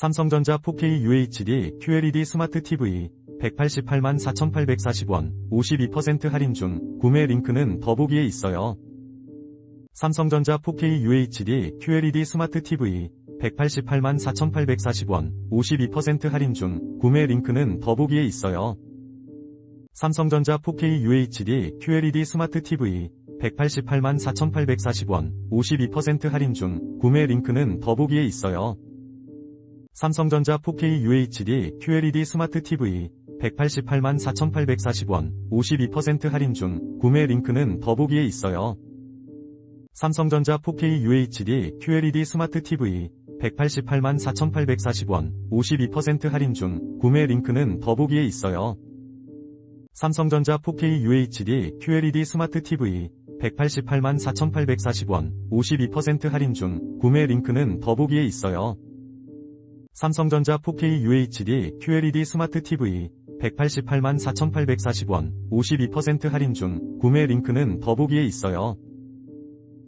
삼성전자 4K UHD QLED 스마트 TV 188만 4,840원 52% 할인 중 구매 링크는 더보기에 있어요. 삼성전자 4K UHD QLED 스마트 TV 188만 4,840원 52% 할인 중 구매 링크는 더보기에 있어요. 삼성전자 4K UHD QLED 스마트 TV 188만 4,840원 52% 할인 중 구매 링크는 더보기에 있어요. 삼성전자 4K UHD QLED 스마트 TV 188만 4,840원 52% 할인 중 구매 링크는 더보기에 있어요. 삼성전자 4K UHD QLED 스마트 TV 188만 4,840원 52% 할인 중 구매 링크는 더보기에 있어요. 삼성전자 4K UHD QLED 스마트 TV 188만 4,840원 52% 할인 중 구매 링크는 더보기에 있어요. 삼성전자 4K UHD QLED 스마트 TV 188만 4,840원 52% 할인 중 구매 링크는 더보기에 있어요.